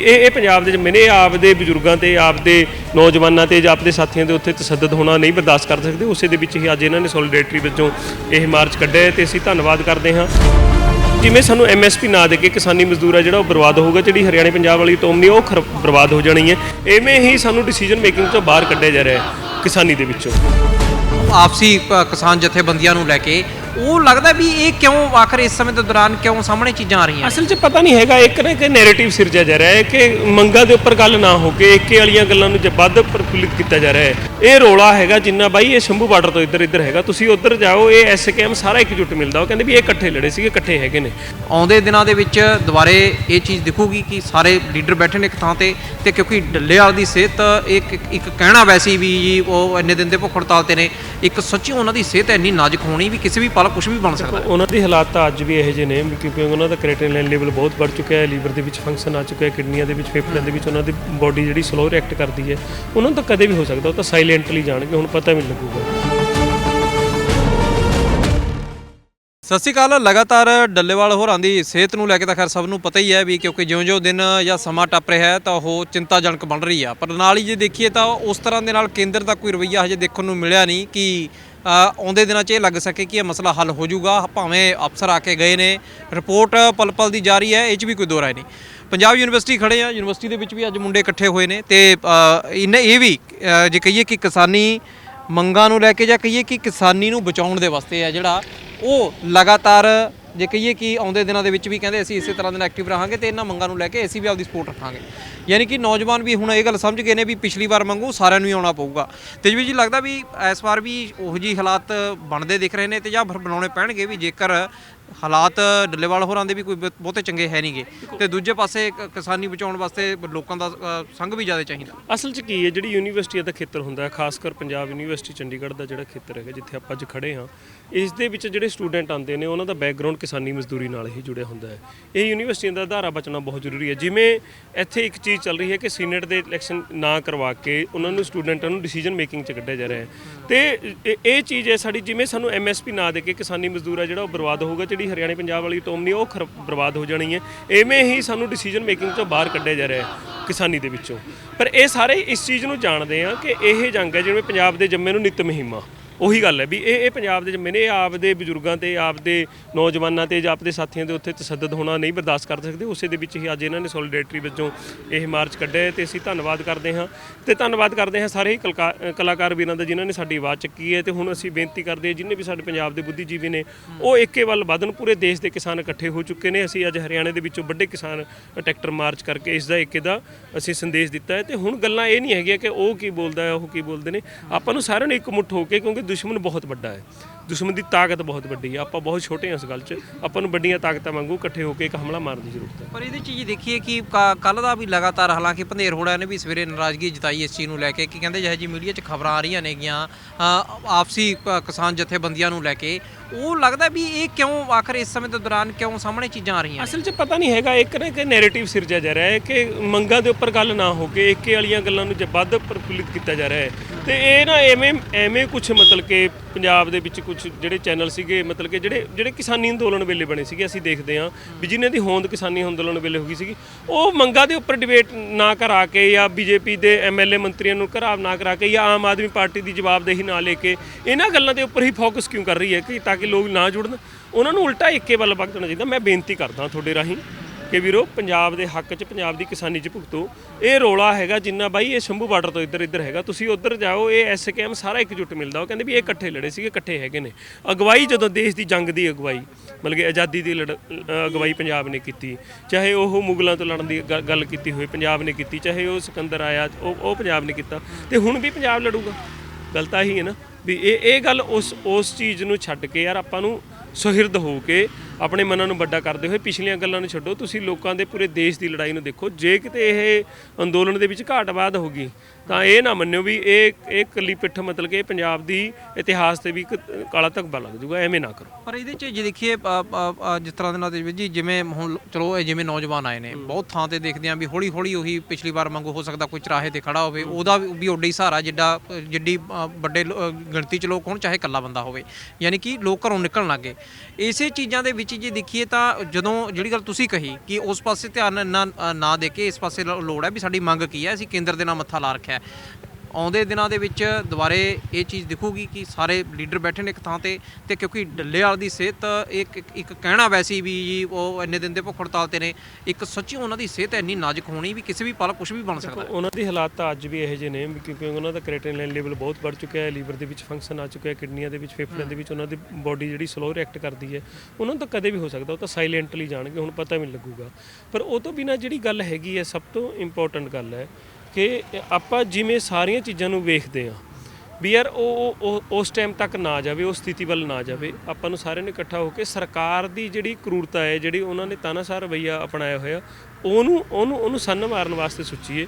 ਇਹ ਇਹ ਪੰਜਾਬ ਦੇ ਮੈਨੇ ਆਪਦੇ ਬਜ਼ੁਰਗਾਂ ਤੇ, ਆਪਦੇ ਨੌਜਵਾਨਾਂ ਤੇ ਜਾਂ ਆਪਦੇ ਸਾਥੀਆਂ ਦੇ ਉੱਤੇ ਤਸੱਦਦ ਹੋਣਾ ਨਹੀਂ ਬਰਦਾਸ਼ਤ ਕਰ ਸਕਦੇ। ਉਸੇ ਦੇ ਵਿੱਚ ਹੀ ਅੱਜ ਇਹਨਾਂ ਨੇ ਸੋਲੀਡੇਟਰੀ ਵਜੋਂ ਇਹ ਮਾਰਚ ਕੱਢਿਆ ਹੈ ਤੇ ਅਸੀਂ ਧੰਨਵਾਦ ਕਰਦੇ ਹਾਂ। ਜਿਵੇਂ ਸਾਨੂੰ ਐਮਐਸਪੀ ਨਾ ਦੇ ਕੇ ਕਿਸਾਨੀ ਮਜ਼ਦੂਰ ਆ ਜਿਹੜਾ ਉਹ ਬਰਬਾਦ ਹੋਊਗਾ, ਜਿਹੜੀ ਹਰਿਆਣੇ ਪੰਜਾਬ ਵਾਲੀ ਟੋਮ ਨਹੀਂ, ਉਹ ਖਰ- ਬਰਬਾਦ ਹੋ ਜਾਣੀ ਹੈ। ਐਵੇਂ ਹੀ ਸਾਨੂੰ ਡਿਸੀਜਨ ਮੇਕਿੰਗ ਤੋਂ ਬਾਹਰ ਕੱਢਿਆ ਜਾ ਰਿਹਾ ਹੈ ਕਿਸਾਨੀ ਦੇ ਵਿੱਚੋਂ। ਆਪਸੀ ਕਿਸਾਨ ਜਥੇਬੰਦੀਆਂ ਨੂੰ ਲੈ ਕੇ ਉਹ ਲੱਗਦਾ ਵੀ ਇਹ ਕਿਉਂ ਆਖਰ ਇਸ ਸਮੇਂ ਦੇ ਦੌਰਾਨ ਕਿਉਂ ਸਾਹਮਣੇ ਚੀਜ਼ਾਂ ਆ ਰਹੀਆਂ ਅਸਲ 'ਚ ਪਤਾ ਨਹੀਂ ਹੈਗਾ ਇੱਕ ਨਾ ਕਿ ਨੈਰੇਟਿਵ ਸਿਰਜਿਆ ਜਾ ਰਿਹਾ ਹੈ ਕਿ ਮੰਗਾਂ ਦੇ ਉੱਪਰ ਗੱਲ ਨਾ ਹੋ ਕੇ ਏਕੇ ਵਾਲੀਆਂ ਗੱਲਾਂ ਨੂੰ ਜੇ ਵੱਧ ਪ੍ਰਫੁੱਲਿਤ ਕੀਤਾ ਜਾ ਰਿਹਾ ਹੈ। ਇਹ ਰੋਲਾ ਹੈਗਾ ਜਿੰਨਾ ਬਾਈ ਇਹ ਸ਼ੰਭੂ ਬਾਰਡਰ ਤੋਂ ਇੱਧਰ ਇੱਧਰ ਹੈਗਾ। ਤੁਸੀਂ ਉੱਧਰ ਜਾਓ ਇਹ ਐਸਕੇਐਮ ਸਾਰਾ ਇਕਜੁੱਟ ਮਿਲਦਾ। ਉਹ ਕਹਿੰਦੇ ਵੀ ਇਹ ਇਕੱਠੇ ਲੜੇ ਸੀਗੇ ਇਕੱਠੇ ਹੈਗੇ ਨੇ। ਆਉਂਦੇ ਦਿਨਾਂ ਦੇ ਵਿੱਚ ਦੁਬਾਰੇ ਇਹ ਚੀਜ਼ ਦਿਖੂਗੀ ਕਿ ਸਾਰੇ ਲੀਡਰ ਬੈਠੇ ਨੇ ਇੱਕ ਥਾਂ ਤੇ ਤੇ ਕਿਉਂਕਿ ਡੱਲੇਵਾਲ ਦੀ ਸਿਹਤ ਇੱਕ ਇੱਕ ਕਹਿਣਾ ਵੈਸੀ ਵੀ ਜੀ ਉਹ ਇੰਨੇ ਦਿਨ ਦੇ ਭੁੱਖ ਹੜਤਾਲ ਤੇ ਨੇ। ਇੱਕ ਸੱਚੀ ਉਹਨਾਂ ਦੀ ਸਿਹਤ ਇੰਨੀ ਨਾਜ਼ੁਕ ਹੋਣੀ ਵੀ ਕਿਸੇ ਵੀ ਪਲ ਕੁਝ ਵੀ ਬਣ ਸਕਦਾ ਹੈ। ਉਹਨਾਂ ਦੀ ਹਾਲਾਤ ਤਾਂ ਅੱਜ ਵੀ ਇਹੋ ਜਿਹੇ ਨੇ ਕਿਉਂਕਿ ਉਹਨਾਂ ਦਾ ਕ੍ਰੀਏਟਿਨਿਨ ਲੈਵਲ ਬਹੁਤ ਵੱਧ ਚੁੱਕਿਆ ਹੈ, ਲੀਵਰ ਦੇ ਵਿੱਚ ਫੰਕਸ਼ਨ ਆ ਚੁੱਕਿਆ ਹੈ, ਕਿਡਨੀਆਂ ਦੇ ਵਿੱਚ, ਫੇਫੜਿਆਂ ਦੇ ਵਿੱਚ, ਉਹਨਾਂ ਦੀ ਬੋਡੀ ਜਿਹੜੀ ਸਲੋ ਰਿਐਕਟ ਕਰਦੀ ਹੈ, ਉਹਨਾਂ ਨੂੰ ਤਾਂ ਕਦੇ ਵੀ ਹੋ ਸਕਦਾ, ਉਹ ਤਾਂ ਸਾਇਲੈਂਟਲੀ ਜਾਣਗੇ, ਹੁਣ ਪਤਾ ਵੀ ਨਹੀਂ ਲੱਗੂਗਾ ਸਤਿ ਸ਼੍ਰੀ ਅਕਾਲ, ਲਗਾਤਾਰ ਡੱਲੇਵਾਲ ਹੋਰਾਂ ਦੀ ਸਿਹਤ ਨੂੰ ਲੈ ਕੇ ਤਾਂ ਖੈਰ ਸਭ ਨੂੰ ਪਤਾ ਹੀ ਹੈ ਵੀ ਕਿਉਂਕਿ ਜਿਉਂ-ਜਿਉਂ ਦਿਨ ਜਾਂ ਸਮਾਂ ਟੱਪ ਰਿਹਾ ਹੈ ਤਾਂ ਉਹ ਚਿੰਤਾਜਨਕ ਬਣ ਰਹੀ ਆ। ਪਰ ਨਾਲ ਹੀ ਜੇ ਦੇਖੀਏ ਤਾਂ ਉਸ ਤਰ੍ਹਾਂ ਦੇ ਨਾਲ ਕੇਂਦਰ ਦਾ ਕੋਈ ਰਵੱਈਆ ਹਜੇ ਦੇਖਣ ਨੂੰ ਮਿਲਿਆ ਨਹੀਂ ਕਿ ਆਉਂਦੇ ਦਿਨਾਂ 'ਚ ਇਹ ਲੱਗ ਸਕੇ ਕਿ ਇਹ ਮਸਲਾ ਹੱਲ ਹੋ ਜਾਊਗਾ। ਭਾਵੇਂ ਅਫਸਰ ਆ ਕੇ ਗਏ ਨੇ, ਰਿਪੋਰਟ ਪਲ-ਪਲ ਦੀ ਜਾਰੀ ਹੈ, ਇਹ 'ਚ ਵੀ ਕੋਈ ਦੋ ਨਹੀਂ। ਪੰਜਾਬ ਯੂਨੀਵਰਸਿਟੀ ਖੜੇ ਆ, ਯੂਨੀਵਰਸਿਟੀ ਦੇ ਵਿੱਚ ਵੀ ਅੱਜ ਮੁੰਡੇ ਇਕੱਠੇ ਹੋਏ ਨੇ ਤੇ ਇਹਨੇ ਇਹ ਵੀ ਜੇ ਕਹੀਏ ਕਿ ਕਿਸਾਨੀ ਮੰਗਾਂ ਨੂੰ ਲੈ ਕੇ ਜਾਂ ਕਹੀਏ ਕਿ ਕਿਸਾਨੀ ਨੂੰ ਬਚਾਉਣ ਦੇ ਵਾਸਤੇ ਆ ਜਿਹੜਾ ਉਹ ਲਗਾਤਾਰ ਜੇ ਕਹੀਏ ਕਿ ਆਉਂਦੇ ਦਿਨਾਂ ਦੇ ਵਿੱਚ ਵੀ ਕਹਿੰਦੇ ਅਸੀਂ ਇਸੇ ਤਰ੍ਹਾਂ ਦੇ ਨਾਲ ਐਕਟਿਵ ਰਹਾਂਗੇ ਤੇ ਇਹਨਾਂ ਮੰਗਾਂ ਨੂੰ ਲੈ ਕੇ ਅਸੀਂ ਵੀ ਆਪਦੀ ਸਪੋਰਟ ਰੱਖਾਂਗੇ। ਯਾਨੀ ਕਿ ਨੌਜਵਾਨ ਵੀ ਹੁਣ ਇਹ ਗੱਲ ਸਮਝ ਗਏ ਨੇ ਵੀ ਪਿਛਲੀ ਵਾਰ ਮੰਗੂ ਸਾਰਿਆਂ ਨੂੰ ਹੀ ਆਉਣਾ ਪਊਗਾ। ਤੇਜਵੀਰ ਜੀ ਲੱਗਦਾ ਵੀ ਇਸ ਵਾਰ ਵੀ ਉਹੋ ਜਿਹੀ ਹਾਲਾਤ ਬਣਦੇ ਦਿਖ ਰਹੇ ਨੇ ਤੇ ਜਾਂ ਫਿਰ ਬਣਾਉਣੇ ਪੈਣਗੇ ਵੀ ਜੇਕਰ ਹਾਲਾਤ ਡੱਲੇਵਾਲ ਹੋਰਾਂ ਦੇ ਵੀ ਕੋਈ ਬਹੁ- ਬਹੁਤੇ ਚੰਗੇ ਹੈ ਨਹੀਂਗੇ ਤੇ ਦੂਜੇ ਪਾਸੇ ਕ- ਕਿਸਾਨੀ ਬਚਾਉਣ ਵਾਸਤੇ ਲੋਕਾਂ ਦਾ ਅ, ਸੰਗ ਵੀ ਜ਼ਿਆਦਾ ਚਾਹੀਦਾ। ਅਸਲ 'ਚ ਕੀ ਹੈ ਜਿਹੜੀ ਯੂਨੀਵਰਸਿਟੀਆਂ ਦਾ ਖੇਤਰ ਹੁੰਦਾ ਹੈ ਖਾਸ ਕਰ ਪੰਜਾਬ ਯੂਨੀਵਰਸਿਟੀ ਚੰਡੀਗੜ੍ਹ ਦਾ ਜਿਹੜਾ ਖੇਤਰ ਹੈਗਾ ਜਿੱਥੇ ਆਪਾਂ ਅੱਜ ਖੜੇ ਹਾਂ ਇਸ ਦੇ ਵਿੱਚ ਜਿਹੜੇ ਸਟੂਡੈਂਟ ਆਉਂਦੇ ਨੇ ਉਹਨਾਂ ਦਾ ਬੈਕਗ੍ਰਾਉਂਡ ਕਿਸਾਨੀ ਮਜ਼ਦੂਰੀ ਨਾਲ ਹੀ ਜੁੜਿਆ ਹੁੰਦਾ ਹੈ। ਇਹ ਯੂਨੀਵਰਸਿਟੀਆਂ ਦਾ ਅਧਾਰਾ ਬਚਣਾ ਬਹੁਤ ਜ਼ਰੂਰੀ ਹੈ। ਜਿਵੇਂ ਇੱਥੇ ਇੱਕ ਚੀਜ਼ ਚੱਲ ਰਹੀ ਹੈ ਕਿ ਸੀਨੇਟ ਦੇ ਇਲੈਕਸ਼ਨ ਨਾ ਕਰਵਾ ਕੇ ਉਹਨਾਂ ਨੂੰ ਸਟੂਡੈਂਟਾਂ ਨੂੰ ਡਿਸੀਜਨ ਮੇਕਿੰਗ 'ਚ ਕੱਢਿਆ ਜਾ ਰਿਹਾ ਹੈ। ਤੇ ਇਹ- ਇਹ ਚੀਜ਼ ਹੈ ਸਾਡੀ ਜਿਵੇਂ ਸਾਨੂੰ ਐਮਐਸਪੀ ਨਾ ਦੇ ਕੇ ਕਿਸਾਨੀ ਮਜ਼ਦੂਰ ਆ ਜਿਹੜਾ ਉਹ ਬਰਬਾਦ ਹੋਊਗਾ ਜਿਹੜੀ ਜਿਹੜੀ ਹਰਿਆਣੇ ਪੰਜਾਬ ਵਾਲੀ ਟੋਮ ਨਹੀਂ, ਉਹ ਖਰ- ਬਰਬਾਦ ਹੋ ਜਾਣੀ ਹੈ। ਐਵੇਂ ਹੀ ਸਾਨੂੰ ਡਿਸੀਜਨ ਮੇਕਿੰਗ ਤੋਂ ਬਾਹਰ ਕੱਢਿਆ ਜਾ ਰਿਹਾ ਹੈ ਕਿਸਾਨੀ ਦੇ ਵਿੱਚੋਂ। ਪਰ ਇਹ ਸਾਰੇ ਇਸ ਚੀਜ਼ ਨੂੰ ਜਾਣਦੇ ਆ ਕਿ ਇਹ ਜੰਗ ਹੈ ਜਿਵੇਂ ਪੰਜਾਬ ਦੇ ਜੰਮੇ ਨੂੰ ਨਿਤ ਮਹੀਮਾ। ਉਹੀ ਗੱਲ ਹੈ ਵੀ ਇਹ ਇਹ ਪੰਜਾਬ ਦੇ ਜੰਮੇ ਇਹ ਆਪਦੇ ਬਜ਼ੁਰਗਾਂ ਤੇ, ਆਪਦੇ ਨੌਜਵਾਨਾਂ ਤੇ ਜਾਂ ਆਪਦੇ ਸਾਥੀਆਂ ਦੇ ਉੱਤੇ ਤਸੱਦਦ ਹੋਣਾ ਨਹੀਂ ਬਰਦਾਸ਼ਤ ਕਰ ਸਕਦੇ। ਉਸੇ ਦੇ ਵਿੱਚ ਹੀ ਅੱਜ ਇਹਨਾਂ ਨੇ ਸੋਲੀਡੇਟਰੀ ਵਜੋਂ ਇਹ ਮਾਰਚ ਕੱਢਿਆ ਹੈ ਤੇ ਅਸੀਂ ਧੰਨਵਾਦ ਕਰਦੇ ਹਾਂ। ਤੇ ਧੰਨਵਾਦ ਕਰਦੇ ਹਾਂ ਸਾਰੇ ਹੀ ਕਲਕਾ- ਕਲਾਕਾਰ ਵੀਰਾਂ ਦਾ ਜਿਨ੍ਹਾਂ ਨੇ ਸਾਡੀ ਆਵਾਜ਼ ਚੱਕੀ ਹੈ ਤੇ ਹੁਣ ਅਸੀਂ ਬੇਨਤੀ ਕਰਦੇ ਹਾਂ ਜਿੰਨੇ ਵੀ ਸਾਡੇ ਪੰਜਾਬ ਦੇ ਬੁੱਧੀਜੀਵੀ ਨੇ, ਉਹ ਏਕੇ ਵੱਲ ਵਧਣ। ਪੂਰੇ ਦੇਸ਼ ਦੇ ਕਿਸਾਨ ਇਕੱਠੇ ਹੋ ਚੁੱਕੇ ਨੇ। ਅਸੀਂ ਅੱਜ ਹਰਿਆਣੇ ਦੇ ਵਿੱਚੋਂ ਵੱਡੇ ਕਿਸਾਨ ਟਰੈਕਟਰ ਮਾਰਚ ਕਰਕੇ ਇਸ ਦਾ ਏਕੇ ਦਾ ਅਸੀਂ ਸੰਦੇਸ਼ ਦਿੱਤਾ ਹੈ। ਤੇ ਹੁਣ ਗੱਲਾਂ ਇਹ ਨਹੀਂ ਹੈਗੀਆਂ ਕਿ ਉਹ ਕੀ ਬੋਲਦਾ ਹੈ, ਉਹ ਕੀ ਬੋਲਦੇ ਨੇ। ਆਪਾਂ ਨੂੰ ਸਾਰਿਆਂ ਨੂੰ ਇਕਮੁੱਠ ਹੋ ਕੇ, ਕਿਉਂਕਿ ਦੁਸ਼ਮਣ ਬਹੁਤ ਵੱਡਾ ਹੈ। ਦੁਸ਼ਮਣ ਦੀ ਤਾਕਤ ਬਹੁਤ ਵੱਡੀ ਹੈ ਆਪਾਂ ਬਹੁਤ ਛੋਟੇ ਹਾਂ ਇਸ ਗੱਲ 'ਚ। ਆਪਾਂ ਨੂੰ ਵੱਡੀਆਂ ਤਾਕਤਾਂ ਵਾਂਗੂ ਇਕੱਠੇ ਹੋ ਕੇ ਇੱਕ ਹਮਲਾ ਮਾਰਨ ਦੀ ਜ਼ਰੂਰਤ ਹੈ। ਪਰ ਇਹਦੇ ਚ ਜੀ ਦੇਖੀਏ ਕਿ ਕੱਲ ਦਾ ਵੀ ਲਗਾਤਾਰ ਹਾਲਾਂਕਿ ਭੰਦੇਰ ਹੋੜਾ ਨੇ ਵੀ ਸਵੇਰੇ ਨਾਰਾਜ਼ਗੀ ਜਤਾਈ ਇਸ ਚੀਜ਼ ਨੂੰ ਲੈ ਕੇ ਕਿ ਕਹਿੰਦੇ ਜਿਹੇ ਜੀ ਮੀਡੀਆ 'ਚ ਖਬਰਾਂ ਆ ਰਹੀਆਂ ਨੇਗੀਆਂ ਆਪਸੀ ਕਿਸਾਨ ਜਥੇਬੰਦੀਆਂ ਨੂੰ ਲੈ ਕੇ। ਉਹ ਲੱਗਦਾ ਵੀ ਇਹ ਕਿਉਂ ਆਖਰ ਇਸ ਸਮੇਂ ਦੇ ਦੌਰਾਨ ਕਿਉਂ ਸਾਹਮਣੇ ਚੀਜ਼ਾਂ ਆ ਰਹੀਆਂ? ਅਸਲ 'ਚ ਪਤਾ ਨਹੀਂ ਹੈਗਾ ਇੱਕ ਨਾ ਕਿ ਨੈਰੇਟਿਵ ਸਿਰਜਿਆ ਜਾ ਰਿਹਾ ਹੈ ਕਿ ਮੰਗਾਂ ਦੇ ਉੱਪਰ ਗੱਲ ਨਾ ਹੋ ਕੇ ਏਕੇ ਵਾਲੀਆਂ ਗੱਲਾਂ ਨੂੰ ਜੇ ਵੱਧ ਪ੍ਰਫੁੱਲਿਤ ਕੀਤਾ ਜਾ ਰਿਹਾ ਹੈ। ਤੇ ਇਹ ਨਾ ਐਵੇਂ ਐਵੇਂ ਕੁਝ ਮਤਲਬ ਕਿ ਪੰਜਾਬ ਦੇ ਵਿੱਚ ਕੁਝ ਜਿਹੜੇ ਚੈਨਲ ਸੀਗੇ, ਮਤਲਬ ਕਿ ਜਿਹੜੇ ਜਿਹੜੇ ਕਿਸਾਨੀ ਅੰਦੋਲਨ ਵੇਲੇ ਬਣੇ ਸੀਗੇ, ਅਸੀਂ ਦੇਖਦੇ ਹਾਂ ਵੀ ਜਿਨ੍ਹਾਂ ਦੀ ਹੋਂਦ ਕਿਸਾਨੀ ਅੰਦੋਲਨ ਵੇਲੇ ਹੋ ਗਈ ਸੀਗੀ, ਉਹ ਮੰਗਾਂ ਦੇ ਉੱਪਰ ਡਿਬੇਟ ਨਾ ਕਰਾ ਕੇ ਜਾਂ ਬੀਜੇਪੀ ਦੇ ਐਮਐਲਏ ਮੰਤਰੀਆਂ ਨੂੰ ਘਰਾਵ ਨਾ ਕਰਾ ਕੇ ਜਾਂ ਆਮ ਆਦਮੀ ਪਾਰਟੀ ਦੀ ਜਵਾਬਦੇਹੀ ਨਾ ਲੈ ਕੇ ਇਹਨਾਂ ਗੱਲਾਂ ਦੇ ਉੱਪਰ ਹੀ ਫੋਕਸ ਕਿਉਂ ਕਰ ਰਹੀ ਹੈ ਕਿ ਤਾਂ ਕਿ ਲੋਕ ਨਾ ਜੁੜਨ? ਉਹਨਾਂ ਨੂੰ ਉਲਟਾ ਇੱਕੇ ਵੱਲ ਵਗਣਾ ਚਾਹੀਦਾ। ਮੈਂ ਬੇਨਤੀ ਕਰਦਾ ਤੁਹਾਡੇ ਰਾਹੀਂ ਕਿ ਵੀਰੋ, ਪੰਜਾਬ ਦੇ ਹੱਕ 'ਚ, ਪੰਜਾਬ ਦੀ ਕਿਸਾਨੀ 'ਚ ਭੁਗਤੋ। ਇਹ ਰੋਲਾ ਹੈਗਾ ਜਿੰਨਾ ਬਾਈ, ਇਹ ਸ਼ੰਭੂ ਬਾਰਡਰ ਤੋਂ ਇੱਧਰ ਇੱਧਰ ਹੈਗਾ। ਤੁਸੀਂ ਉੱਧਰ ਜਾਓ, ਇਹ ਐਸਕੇਐਮ ਸਾਰਾ ਇਕਜੁੱਟ ਮਿਲਦਾ। ਉਹ ਕਹਿੰਦੇ ਵੀ ਇਹ ਇਕੱਠੇ ਲੜੇ ਸੀਗੇ, ਇਕੱਠੇ ਹੈਗੇ ਨੇ। ਅਗਵਾਈ ਜਦੋਂ ਦੇਸ਼ ਦੀ ਜੰਗ ਦੀ ਅਗਵਾਈ, ਮਤਲਬ ਕਿ ਆਜ਼ਾਦੀ ਦੀ ਲੜ- ਅਗਵਾਈ ਪੰਜਾਬ ਨੇ ਕੀਤੀ। ਚਾਹੇ ਉਹ ਮੁਗਲਾਂ ਤੋਂ ਲੜਨ ਦੀ ਗ- ਗੱਲ ਕੀਤੀ ਹੋਏ ਪੰਜਾਬ ਨੇ ਕੀਤੀ। ਚਾਹੇ ਉਹ ਸਿਕੰਦਰ ਆਇਆ, ਉਹ ਉਹ ਪੰਜਾਬ ਨੇ ਕੀਤਾ। ਤੇ ਹੁਣ ਵੀ ਪੰਜਾਬ ਲੜੂਗਾ। ਗੱਲ ਤਾਂ ਇਹੀ ਹੈ ਨਾ ਵੀ ਇਹ ਇਹ ਗੱਲ ਉਸ ਉਸ ਚੀਜ਼ ਨੂੰ ਛੱਡ ਕੇ ਯਾਰ ਆਪਾਂ ਨੂੰ ਸੁਹਿਰਦ ਹੋ ਕੇ ਆਪਣੇ ਮਨਾਂ ਨੂੰ ਵੱਡਾ ਕਰਦੇ ਹੋਏ ਪਿਛਲੀਆਂ ਗੱਲਾਂ ਨੂੰ ਛੱਡੋ। ਤੁਸੀਂ ਲੋਕਾਂ ਦੇ ਪੂਰੇ ਦੇਸ਼ ਦੀ ਲੜਾਈ ਨੂੰ ਦੇਖੋ। ਜੇ ਕਿਤੇ ਇਹ ਅੰਦੋਲਨ ਦੇ ਵਿੱਚ ਘਾਟਵਾਦ ਹੋ ਗਈ ਤਾਂ ਇਹ ਨਾ ਮੰਨਿਓ ਵੀ ਇਹ ਇਹ ਕੱਲੀ ਪਿੱਠ ਮਤਲਬ ਕਿ ਪੰਜਾਬ ਦੀ ਇਤਿਹਾਸ ਤੇ ਵੀ ਇੱਕ ਕਾਲਾ ਧੱਬਾ ਲੱਗ ਜਾਊਗਾ। ਐਵੇਂ ਨਾ ਕਰੋ। ਪਰ ਇਹਦੇ ਚ ਜੇ ਦੇਖੀਏ ਜਿਸ ਤਰ੍ਹਾਂ ਦੇ ਨਾਲ ਤੇ ਜੀ ਜਿਵੇਂ ਹੁਣ ਚਲੋ ਇਹ ਜਿਵੇਂ ਨੌਜਵਾਨ ਆਏ ਨੇ ਬਹੁਤ ਥਾਂ ਤੇ ਦੇਖਦੇ ਆਂ ਵੀ ਹੌਲੀ ਹੌਲੀ ਉਹੀ ਪਿਛਲੀ ਵਾਰ ਵਾਂਗੂ ਹੋ ਸਕਦਾ ਕੋਈ ਚਰਾਹੇ ਤੇ ਖੜਾ ਹੋਵੇ। ਉਹਦਾ ਵੀ ਓਡਾ ਹੀ ਸਹਾਰਾ ਜਿੱਡਾ ਜਿੱਡੀ ਵੱਡੇ ਗਿਣਤੀ ਚ ਲੋਕ ਹੋਣ ਚਾਹੇ ਇਕੱਲਾ ਬੰਦਾ ਹੋਵੇ। ਯਾਨੀ ਕਿ ਲੋਕ ਘਰੋਂ ਨਿਕਲਣ ਲੱਗੇ ਇਸੇ ਚੀਜ਼ਾਂ ਦੇ ਵਿੱਚ ਚੀਜ਼ ਜੇ ਦੇਖੀਏ ਤਾਂ ਜਦੋਂ ਜਿਹੜੀ ਗੱਲ ਤੁਸੀਂ ਕਹੀ ਕਿ ਉਸ ਪਾਸੇ ਧਿਆਨ ਨਾ ਨਾ ਦੇ ਕੇ ਇਸ ਪਾਸੇ ਲ- ਲੋੜ ਹੈ ਵੀ ਸਾਡੀ ਮੰਗ ਕੀ ਹੈ, ਅਸੀਂ ਕੇਂਦਰ ਦੇ ਨਾਲ ਮੱਥਾ ਲਾ ਰੱਖਿਆ ਹੈ। ਆਉਂਦੇ ਦਿਨਾਂ ਦੇ ਵਿੱਚ ਦੁਬਾਰੇ ਇਹ ਚੀਜ਼ ਦਿਖੂਗੀ ਕਿ ਸਾਰੇ ਲੀਡਰ ਬੈਠੇ ਨੇ ਇੱਕ ਥਾਂ ਤੇ ਤੇ ਕਿਉਂਕਿ ਡੱਲੇਵਾਲ ਦੀ ਸਿਹਤ ਇੱਕ ਇੱਕ- ਕਹਿਣਾ ਵੈਸੀ ਵੀ ਜੀ ਉਹ ਇੰਨੇ ਦਿਨ ਦੇ ਭੁੱਖ ਹੜਤਾਲ ਤੇ ਨੇ ਇੱਕ ਸੱਚੀ ਉਹਨਾਂ ਦੀ ਸਿਹਤ ਇੰਨੀ ਨਾਜ਼ੁਕ ਹੋਣੀ ਵੀ ਕਿਸੇ ਵੀ ਪਲ ਕੁਝ ਵੀ ਬਣ ਸਕਦਾ। ਉਹਨਾਂ ਦੀ ਹਾਲਾਤ ਤਾਂ ਅੱਜ ਵੀ ਇਹੋ ਜਿਹੇ ਨੇ ਕਿਉਂਕਿ ਉਹਨਾਂ ਦਾ ਕ੍ਰੀਏਟਿਨਿਨ ਲੈਵਲ ਬਹੁਤ ਵੱਧ ਚੁੱਕਿਆ ਹੈ ਲੀਵਰ ਦੇ ਵਿੱਚ ਫੰਕਸ਼ਨ ਆ ਚੁੱਕਿਆ ਹੈ ਕਿਡਨੀਆਂ ਦੇ ਵਿੱਚ ਫੇਫੜਿਆਂ ਦੇ ਵਿੱਚ ਉਹਨਾਂ ਦੀ ਬੋਡੀ ਜਿਹੜੀ ਸਲੋ ਰਿਐਕਟ ਕਰਦੀ ਹੈ ਉਹਨਾਂ ਨੂੰ ਤਾਂ ਕਦੇ ਵੀ ਹੋ ਸਕਦਾ ਉਹ ਤਾਂ ਸਾਇਲੈਂਟਲੀ ਜਾਣਗੇ ਹੁਣ ਪਤਾ ਵੀ ਨਹੀਂ ਲੱਗੂਗਾ ਪਰ ਉਹ ਤੋਂ ਬਿਨਾ ਜਿਹੜੀ ਗੱਲ ਹੈਗੀ ਹੈ ਸਭ ਤੋਂ ਇੰਪੋਰਟੈਂਟ ਗੱਲ ਹੈ ਕਿ ਆਪਾਂ ਜਿਵੇਂ ਸਾਰੀਆਂ ਚੀਜ਼ਾਂ ਨੂੰ ਵੇਖਦੇ ਆ ਵੀ ਯਾਰ ਉਹ ਉਸ ਟਾਈਮ ਤੱਕ ਨਾ ਜਾਵੇ ਉਸ ਸਥਿਤੀ ਵੱਲ ਨਾ ਜਾਵੇ ਆਪਾਂ ਨੂੰ ਸਾਰਿਆਂ ਨੂੰ ਇਕੱਠਾ ਹੋ ਕੇ ਸਰਕਾਰ ਦੀ ਜਿਹੜੀ ਕਰੂਰਤਾ ਹੈ ਜਿਹੜੀ ਉਹਨਾਂ ਨੇ ਤਾਨਾਸ਼ਾਹ ਰਵਈਆ ਅਪਣਾਇਆ ਹੋਇਆ ਉਹਨੂੰ ਉਹਨੂੰ ਉਹਨੂੰ ਸੰਨ ਮਾਰਨ ਵਾਸਤੇ ਸੋਚੀਏ।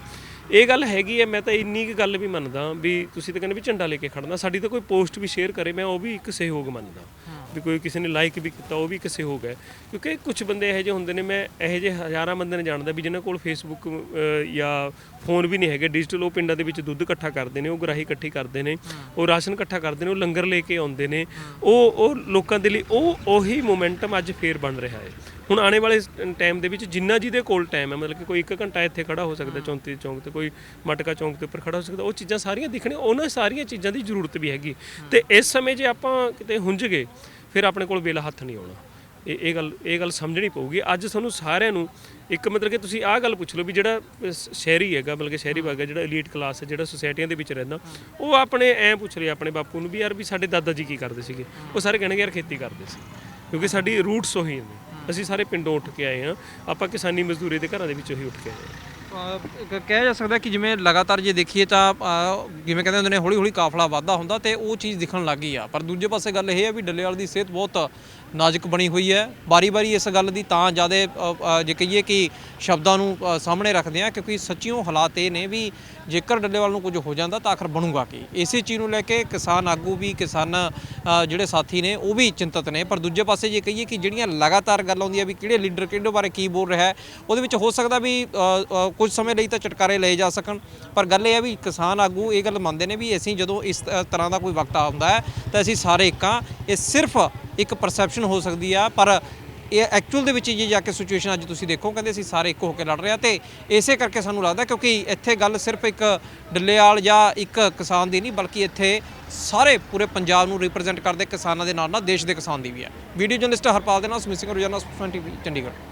ਇਹ ਗੱਲ ਹੈਗੀ ਹੈ ਮੈਂ ਤਾਂ ਇੰਨੀ ਕੁ ਗੱਲ ਵੀ ਮੰਨਦਾ ਵੀ ਤੁਸੀਂ ਤਾਂ ਕਹਿੰਦੇ ਵੀ ਝੰਡਾ ਲੈ ਕੇ ਖੜਨਾ ਸਾਡੀ ਤਾਂ ਕੋਈ ਪੋਸਟ ਵੀ ਸ਼ੇਅਰ ਕਰੇ ਮੈਂ ਉਹ ਵੀ ਇੱਕ ਸਹਿਯੋਗ ਮੰਨਦਾ। ਵੀ ਕੋਈ ਕਿਸੇ ਨੇ ਲਾਈਕ ਵੀ ਕੀਤਾ ਉਹ ਵੀ ਇੱਕ ਸਹਿਯੋਗ ਹੈ। ਕਿਉਂਕਿ ਕੁਝ ਬੰਦੇ ਇਹੋ ਜਿਹੇ ਹੁੰਦੇ ਨੇ ਮੈਂ ਇਹੋ ਜਿਹੇ ਹਜ਼ਾਰਾਂ ਬੰਦੇ ਨੇ ਜਾਣਦਾ ਵੀ ਜਿਨ੍ਹਾਂ ਕੋਲ ਫੇਸਬੁੱਕ ਜਾਂ ਫੋਨ ਵੀ ਨਹੀਂ ਹੈਗੇ। ਡਿਜੀਟਲ ਉਹ ਪਿੰਡਾਂ ਦੇ ਵਿੱਚ ਦੁੱਧ ਇਕੱਠਾ ਕਰਦੇ ਨੇ ਉਹ ਗਰਾਹੀ ਇਕੱਠੀ ਕਰਦੇ ਨੇ ਉਹ ਰਾਸ਼ਨ ਇਕੱਠਾ ਕਰਦੇ ਨੇ ਉਹ ਲੰਗਰ ਲੈ ਕੇ ਆਉਂਦੇ ਨੇ। ਉਹ ਉਹ ਲੋਕਾਂ ਦੇ ਲਈ ਉਹ ਉਹੀ ਮੋਮੈਂਟਮ ਅੱਜ ਫੇਰ ਬਣ ਰਿਹਾ ਹੈ। ਹੁਣ ਆਉਣੇ ਵਾਲੇ ਟਾਈਮ ਦੇ ਵਿੱਚ ਜਿੰਨਾ ਜਿਹਦੇ ਕੋਲ ਟਾਈਮ ਹੈ ਮਤਲਬ ਕਿ ਕੋਈ 1 ਘੰਟਾ ਇੱਥੇ ਖੜਾ ਹੋ ਸਕਦਾ 34 ਚੌਂਕ ਤੇ ਕੋਈ ਮਟਕਾ ਚੌਂਕ ਦੇ ਉੱਪਰ ਖੜਾ ਹੋ ਸਕਦਾ ਉਹ ਚੀਜ਼ਾਂ ਸਾਰੀਆਂ ਦਿਖਣੇ ਉਹਨਾਂ ਸਾਰੀਆਂ ਚੀਜ਼ਾਂ ਦੀ ਜ਼ਰੂਰਤ ਵੀ ਹੈਗੀ। ਤੇ ਇਸ ਸਮੇਂ ਜੇ ਆਪਾਂ ਕਿਤੇ ਹੁੰਝ ਗਏ ਫਿਰ ਆਪਣੇ ਕੋਲ ਵੇਲਾ ਹੱਥ ਨਹੀਂ ਆਉਣਾ। ਇਹ ਇਹ ਗੱਲ ਇਹ ਗੱਲ ਸਮਝਣੀ ਪਊਗੀ। ਅੱਜ ਤੁਹਾਨੂੰ ਸਾਰਿਆਂ ਨੂੰ ਇੱਕ ਮਤਲਬ ਕਿ ਤੁਸੀਂ ਆਹ ਗੱਲ ਪੁੱਛ ਲਓ ਵੀ ਜਿਹੜਾ ਸ਼ਹਿਰੀ ਹੈਗਾ, ਮਤਲਬ ਕਿ ਸ਼ਹਿਰੀ ਵਰਗ ਹੈ, ਜਿਹੜਾ 엘ੀਟ ਕਲਾਸ ਹੈ, ਜਿਹੜਾ ਸੁਸਾਇਟੀਆਂ ਦੇ ਵਿੱਚ ਰਹਿੰਦਾ, ਉਹ ਆਪਣੇ ਐ ਪੁੱਛ ਰਿਹਾ ਆਪਣੇ ਬਾਪੂ ਨੂੰ ਵੀ ਯਾਰ ਵੀ ਸਾਡੇ ਦਾਦਾ ਜੀ ਕੀ ਕਰਦੇ ਸੀਗੇ? ਉਹ ਸਾਰੇ ਕਹਿਣਗੇ, ਯਾਰ ਖੇਤੀ ਕਰਦੇ ਸੀ। ਕਿਉਂਕਿ ਸਾਡੀ ਰੂਟਸ ਉਹੀ ਨੇ ਅਸੀਂ ਸਾਰੇ ਪਿੰਡੋਂ ਉੱਠ ਕੇ ਆਏ ਹਾਂ। ਆਪਾਂ ਕਿਸਾਨੀ ਮਜ਼ਦੂਰੀ ਦੇ ਘਰਾਂ ਦੇ ਵਿੱਚੋਂ ਹੀ ਉੱਠ ਕੇ ਆਏ ਹਾਂ। ਕਿਹਾ ਜਾ ਸਕਦਾ ਕਿ ਜਿਵੇਂ ਲਗਾਤਾਰ ਜੇ ਦੇਖੀਏ ਤਾਂ ਜਿਵੇਂ ਕਹਿੰਦੇ ਹੁੰਦੇ ਨੇ ਹੌਲੀ ਹੌਲੀ ਕਾਫਲਾ ਵਾਧਾ ਹੁੰਦਾ ਤੇ ਉਹ ਚੀਜ਼ ਦਿਖਣ ਲੱਗ ਗਈ ਆ। ਪਰ ਦੂਜੇ ਪਾਸੇ ਗੱਲ ਇਹ ਹੈ ਵੀ ਡੱਲੇਵਾਲ ਦੀ ਸਿਹਤ ਬਹੁਤ ਨਾਜ਼ੁਕ ਬਣੀ ਹੋਈ ਹੈ। ਬਾਰੀ-ਬਾਰੀ ਇਸ ਗੱਲ ਦੀ ਤਾਂ ਜ਼ਿਆਦਾ ਜੇ ਕਹੀਏ ਕਿ ਸ਼ਬਦਾਂ ਨੂੰ ਸਾਹਮਣੇ ਰੱਖਦੇ ਆ ਕਿਉਂਕਿ ਸੱਚੀਓ ਹਾਲਾਤ ਇਹ ਨੇ ਵੀ ਜੇਕਰ ਡੱਲੇਵਾਲ ਨੂੰ ਕੁਝ ਹੋ ਜਾਂਦਾ ਤਾਂ ਆਖਰ ਬਣੂਗਾ ਕੀ। ਇਸੇ ਚੀਜ਼ ਨੂੰ ਲੈ ਕੇ ਕਿਸਾਨ ਆਗੂ ਵੀ, ਕਿਸਾਨ ਜਿਹੜੇ ਸਾਥੀ ਨੇ ਉਹ ਵੀ ਚਿੰਤਤ ਨੇ। ਪਰ ਦੂਜੇ ਪਾਸੇ ਜੇ ਕਹੀਏ ਕਿ ਜਿਹੜੀਆਂ ਲਗਾਤਾਰ ਗੱਲ ਆਉਂਦੀ ਹੈ ਵੀ ਕਿਹੜੇ ਲੀਡਰ ਕਿਹੜੇ ਬਾਰੇ ਕੀ ਬੋਲ ਰਿਹਾ ਹੈ, ਉਹਦੇ ਵਿੱਚ ਹੋ ਸਕਦਾ ਵੀ ਕੁਝ ਸਮੇਂ ਲਈ ਤਾਂ ਚਟਕਾਰੇ ਲਏ ਜਾ ਸਕਣ। ਪਰ ਗੱਲ ਇਹ ਹੈ ਵੀ ਕਿਸਾਨ ਆਗੂ ਇਹ ਗੱਲ ਮੰਨਦੇ ਨੇ ਵੀ ਅਸੀਂ ਜਦੋਂ ਇਸ ਤਰ੍ਹਾਂ ਦਾ ਕੋਈ ਵਕਤ ਆਉਂਦਾ ਹੈ ਤਾਂ ਅਸੀਂ ਸਾਰੇ ਇੱਕਾਂ ਇਹ ਸਿਰਫ ਇੱਕ ਪਰਸੈਪਸ਼ਨ ਹੋ ਸਕਦੀ ਆ, ਪਰ ਇਹ ਐਕਚੁਅਲ ਦੇ ਵਿੱਚ ਜੇ ਜਾ ਕੇ ਸਿਚੁਏਸ਼ਨ ਅੱਜ ਤੁਸੀਂ ਦੇਖੋ, ਕਹਿੰਦੇ ਅਸੀਂ ਸਾਰੇ ਇੱਕ ਹੋ ਕੇ ਲੜ ਰਹੇ ਆ ਤੇ ਇਸੇ ਕਰਕੇ ਸਾਨੂੰ ਲੱਗਦਾ ਕਿਉਂਕਿ ਇੱਥੇ ਗੱਲ ਸਿਰਫ ਇੱਕ ਡੱਲੇਵਾਲ ਜਾਂ ਇੱਕ ਕਿਸਾਨ ਦੀ ਨਹੀਂ, ਬਲਕਿ ਇੱਥੇ ਸਾਰੇ ਪੂਰੇ ਪੰਜਾਬ ਨੂੰ ਰਿਪਰੈਜ਼ੈਂਟ ਕਰਦੇ ਕਿਸਾਨਾਂ ਦੇ ਨਾਲ ਨਾਲ ਦੇਸ਼ ਦੇ ਕਿਸਾਨ ਦੀ ਵੀ ਹੈ ਵੀਡੀਓ ਜਰਨਲਿਸਟ ਹਰਪਾਲ ਦੇ ਨਾਲ ਸੁਮਿਤ ਸਿੰਘ, ਰੋਜ਼ਾਨਾ ਸਪੋਕਸਮੈਨ ਟੀਵੀ, ਚੰਡੀਗੜ੍ਹ।